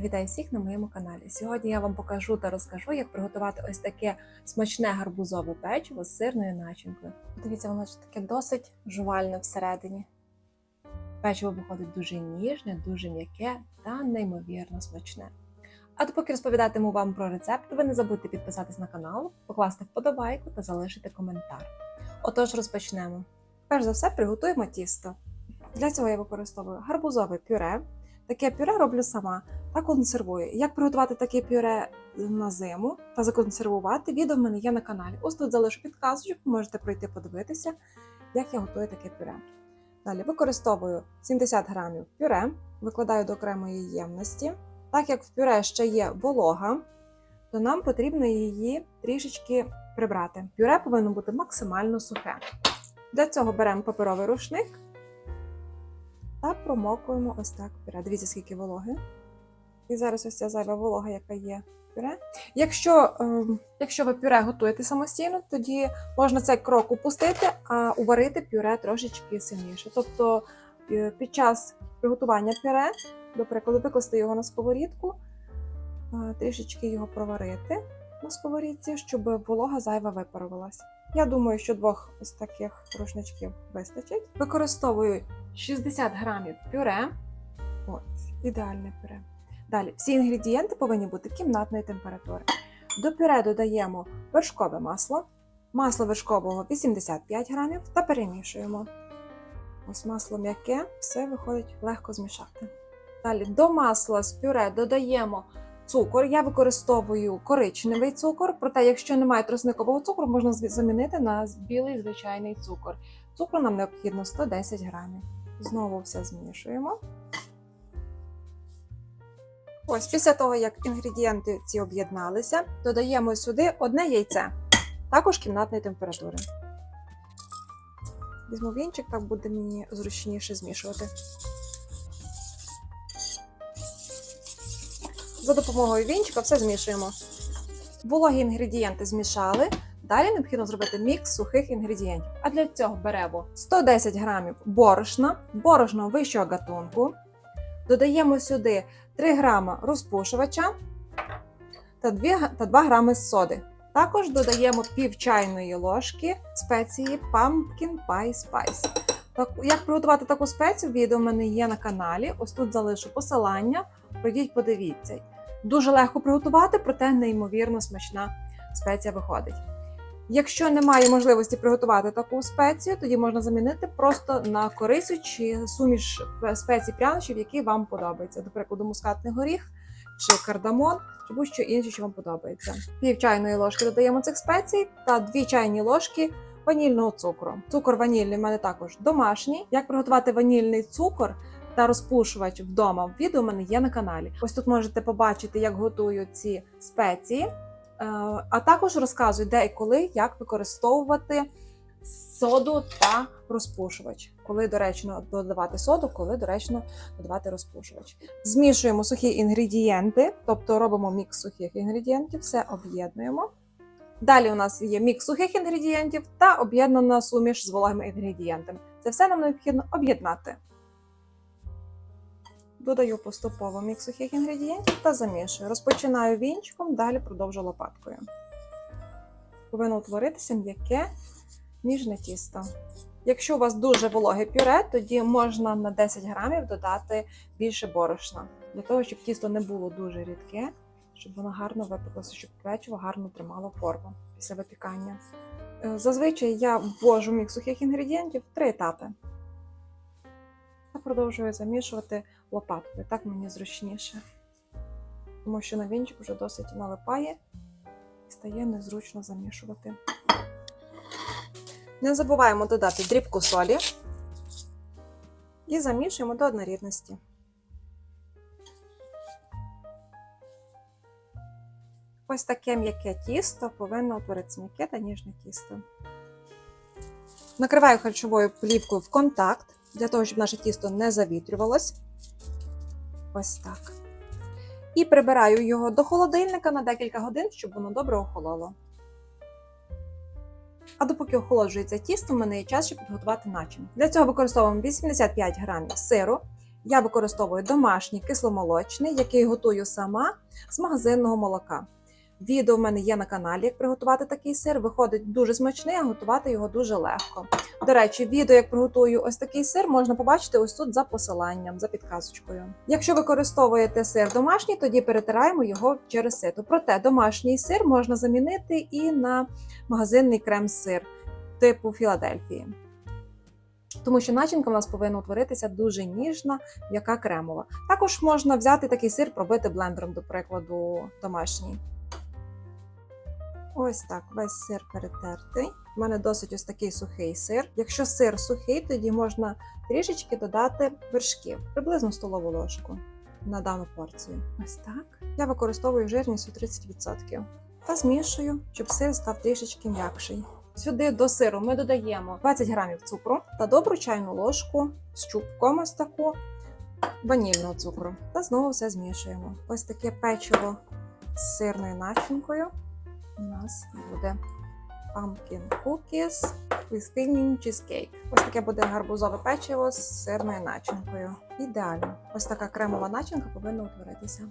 Вітаю всіх на моєму каналі. Сьогодні я вам покажу та розкажу, як приготувати ось таке смачне гарбузове печиво з сирною начинкою. Дивіться, воно ж таке досить жувальне всередині. Печиво виходить дуже ніжне, дуже м'яке та неймовірно смачне. А допоки розповідатиму вам про рецепт, ви не забудьте підписатись на канал, покласти вподобайку та залишити коментар. Отож, розпочнемо. Перш за все, приготуємо тісто. Для цього я використовую гарбузове пюре. Таке пюре роблю сама та консервую. Як приготувати таке пюре на зиму та законсервувати, відео в мене є на каналі. Ось тут залишу підказочку, можете пройти подивитися, як я готую таке пюре. Далі використовую 70 грамів пюре, викладаю до окремої ємності. Так як в пюре ще є волога, то нам потрібно її трішечки прибрати. Пюре повинно бути максимально сухе. Для цього беремо паперовий рушник та промокуємо ось так пюре. Дивіться, скільки вологи. І зараз ось ця зайва волога, яка є пюре. Якщо, е, якщо ви пюре готуєте самостійно, тоді можна цей крок упустити, а уварити пюре трошечки сильніше. Тобто е, під час приготування пюре, до прикладу, викласти його на сковорідку, е, трішечки його проварити на сковорідці, щоб волога зайва випарувалась. Я думаю, що двох ось таких рушничків вистачить. Використовую 60 грамів пюре. Ось, ідеальне пюре. Далі, всі інгредієнти повинні бути кімнатної температури. До пюре додаємо вершкове масло, масло вершкового 85 грамів та перемішуємо. Ось масло м'яке, все виходить легко змішати. Далі до масла з пюре додаємо цукор. Я використовую коричневий цукор, проте, якщо немає тросникового цукру, можна замінити на білий звичайний цукор. Цукру нам необхідно 110 грамів. Знову все змішуємо. Ось після того, як інгредієнти ці об'єдналися, додаємо сюди одне яйце, також кімнатної температури. Візьму вінчик, так буде мені зручніше змішувати. За допомогою вінчика все змішуємо. Вологі інгредієнти змішали. Далі необхідно зробити мікс сухих інгредієнтів. А для цього беремо 110 грамів борошна, борошно вищого гатунку. Додаємо сюди 3 грама розпушувача та 2, та 2 грами соди. Також додаємо пів чайної ложки спеції Pumpkin Pie Spice. Так, як приготувати таку спецію, відео в мене є на каналі. Ось тут залишу посилання. Пройдіть, подивіться. Дуже легко приготувати, проте неймовірно смачна спеція виходить. Якщо немає можливості приготувати таку спецію, тоді можна замінити просто на корису чи суміш спецій прянощів, які вам подобаються. До прикладу, мускатний горіх чи кардамон, чи будь-що інше, що вам подобається. Пів чайної ложки додаємо цих спецій та дві чайні ложки ванільного цукру. Цукор ванільний в мене також домашній. Як приготувати ванільний цукор? Та розпушувач вдома відео у мене є на каналі. Ось тут можете побачити, як готую ці спеції, Е, а також розказую, де і коли, як використовувати соду та розпушувач. Коли доречно додавати соду, коли доречно додавати розпушувач. Змішуємо сухі інгредієнти, тобто робимо мікс сухих інгредієнтів, все об'єднуємо. Далі у нас є мікс сухих інгредієнтів та об'єднана суміш з вологими інгредієнтами. Це все нам необхідно об'єднати. Додаю поступово мікс сухих інгредієнтів та замішую. Розпочинаю вінчиком, далі продовжу лопаткою. Повинно утворитися м'яке ніжне тісто. Якщо у вас дуже вологе пюре, тоді можна на 10 грамів додати більше борошна, для того, щоб тісто не було дуже рідке, щоб воно гарно випеклося, щоб печиво гарно тримало форму після випікання. Е, Зазвичай я ввожу мікс сухих інгредієнтів в три етапи. Та продовжую замішувати лопаткою. Так мені зручніше. Тому що на вінчик вже досить налипає і стає незручно замішувати. Не забуваємо додати дрібку солі і замішуємо до однорідності. Ось таке м'яке тісто повинно утворитися м'яке та ніжне тісто. Накриваю харчовою плівкою в контакт для того, щоб наше тісто не завітрювалось. Ось так. І прибираю його до холодильника на декілька годин, щоб воно добре охололо. А допоки охолоджується тісто, в мене є час, щоб підготувати начинку. Для цього використовуємо 85 грамів сиру. Я використовую домашній кисломолочний, який готую сама з магазинного молока. Відео в мене є на каналі, як приготувати такий сир. Виходить дуже смачний, а готувати його дуже легко. До речі, відео, як приготую ось такий сир, можна побачити ось тут за посиланням, за підказочкою. Якщо використовуєте сир домашній, тоді перетираємо його через сито. Проте домашній сир можна замінити і на магазинний крем-сир типу Філадельфії. Тому що начинка в нас повинна утворитися дуже ніжна, яка кремова. Також можна взяти такий сир, пробити блендером, до прикладу, домашній. Ось так, весь сир перетертий. У мене досить ось такий сухий сир. Якщо сир сухий, тоді можна трішечки додати вершків, приблизно столову ложку на дану порцію. Ось так. Я використовую жирність у 30% та змішую, щоб сир став трішечки м'якший. Сюди до сиру ми додаємо 20 грамів цукру та добру чайну ложку з чубком ось таку ванільного цукру. Та знову все змішуємо. Ось таке печиво з сирною начинкою у нас буде pumpkin cookies with filling cheesecake. Ось таке буде гарбузове печиво з сирною начинкою. Ідеально. Ось така кремова начинка повинна утворитися.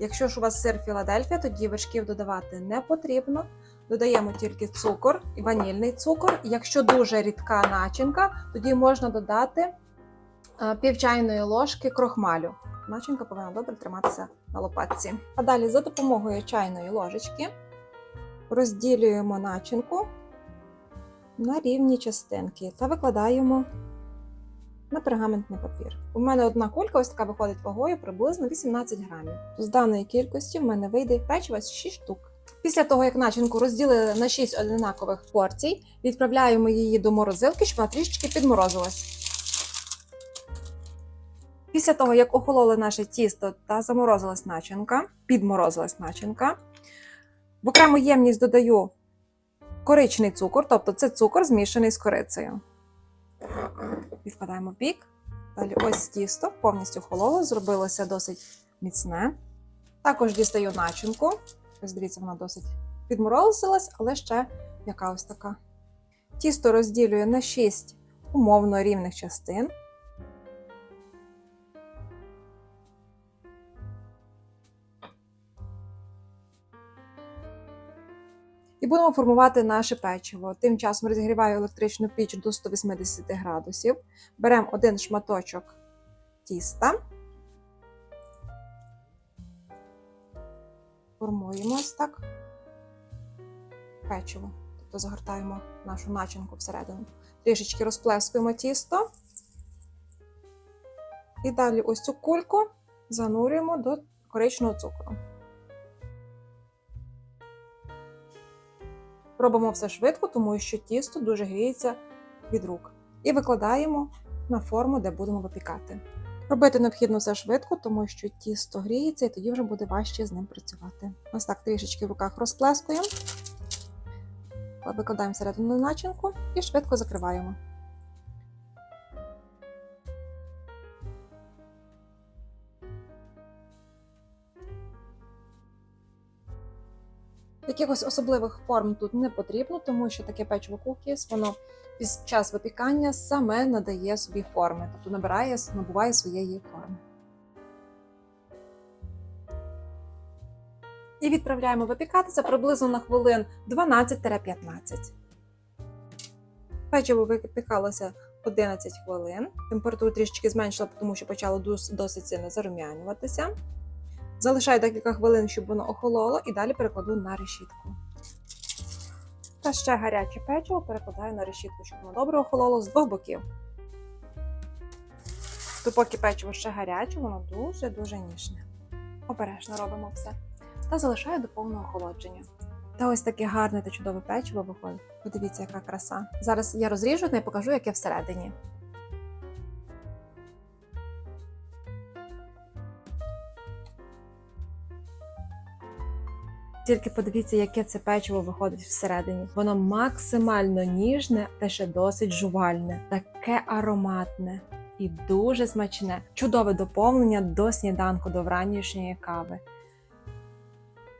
Якщо ж у вас сир Філадельфія, тоді вершків додавати не потрібно. Додаємо тільки цукор і ванільний цукор. Якщо дуже рідка начинка, тоді можна додати е, пів чайної ложки крохмалю. Начинка повинна добре триматися на лопатці. А далі за допомогою чайної ложечки розділюємо начинку на рівні частинки та викладаємо на пергаментний папір. У мене одна кулька ось така виходить вагою приблизно 18 грамів. З даної кількості в мене вийде печива 6 штук. Після того, як начинку розділили на 6 однакових порцій, відправляємо її до морозилки, щоб вона трішечки підморозилась. Після того, як охололо наше тісто та заморозилась начинка, підморозилась начинка, в окрему ємність додаю коричний цукор, тобто це цукор змішаний з корицею. Відкладаємо бік. Далі ось тісто повністю хололо, зробилося досить міцне. Також дістаю начинку. Ось дивіться, вона досить підморозилась, але ще яка ось така. Тісто розділюю на 6 умовно рівних частин. І будемо формувати наше печиво. Тим часом розігріваю електричну піч до 180 градусів. Беремо один шматочок тіста. Формуємо ось так печиво. Тобто загортаємо нашу начинку всередину. Трішечки розплескуємо тісто. І далі ось цю кульку занурюємо до коричного цукру. Робимо все швидко, тому що тісто дуже гріється від рук. І викладаємо на форму, де будемо випікати. Робити необхідно все швидко, тому що тісто гріється, і тоді вже буде важче з ним працювати. Ось так трішечки в руках розплескуємо, викладаємо всередину начинку і швидко закриваємо. Якихось особливих форм тут не потрібно, тому що таке печиво кукіс, воно під час випікання саме надає собі форми, тобто набирає, набуває своєї форми. І відправляємо випікатися приблизно на хвилин 12-15. Печиво випікалося 11 хвилин. Температуру трішечки зменшила, тому що почало досить сильно зарум'янюватися. Залишаю декілька хвилин, щоб воно охололо, і далі перекладу на решітку. Та ще гаряче печиво перекладаю на решітку, щоб воно добре охололо з двох боків. То поки печиво ще гаряче, воно дуже-дуже ніжне. Обережно робимо все. Та залишаю до повного охолодження. Та ось таке гарне та чудове печиво виходить. Подивіться, яка краса. Зараз я розріжу і покажу, яке всередині. Тільки подивіться, яке це печиво виходить всередині. Воно максимально ніжне та ще досить жувальне, таке ароматне і дуже смачне. Чудове доповнення до сніданку, до вранішньої кави.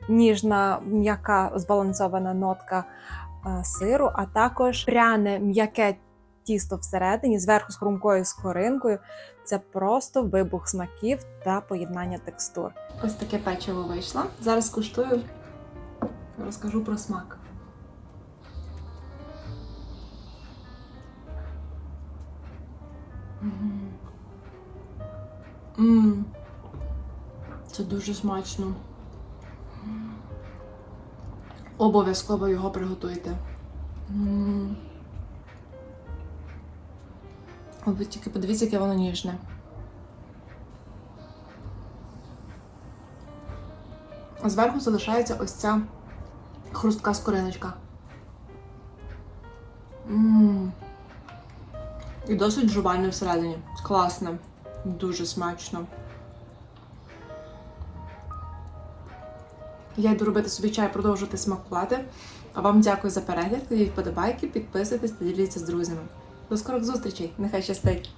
Ніжна, м'яка збалансована нотка а, сиру, а також пряне м'яке тісто всередині, зверху з хрумкою скоринкою. це просто вибух смаків та поєднання текстур. Ось таке печиво вийшло. Зараз куштую, розкажу про смак. Мм. Це дуже смачно. Обов'язково його приготуйте. Ви тільки подивіться, яке воно ніжне. Зверху залишається ось ця хрустка скориночка. Мм. І досить жувальне всередині. Класне. Дуже смачно. Я йду робити собі чай, продовжувати смакувати. А вам дякую за перегляд. Кладіть вподобайки, підписуйтесь та діліться з друзями. До скорих зустрічей! Нехай щастить!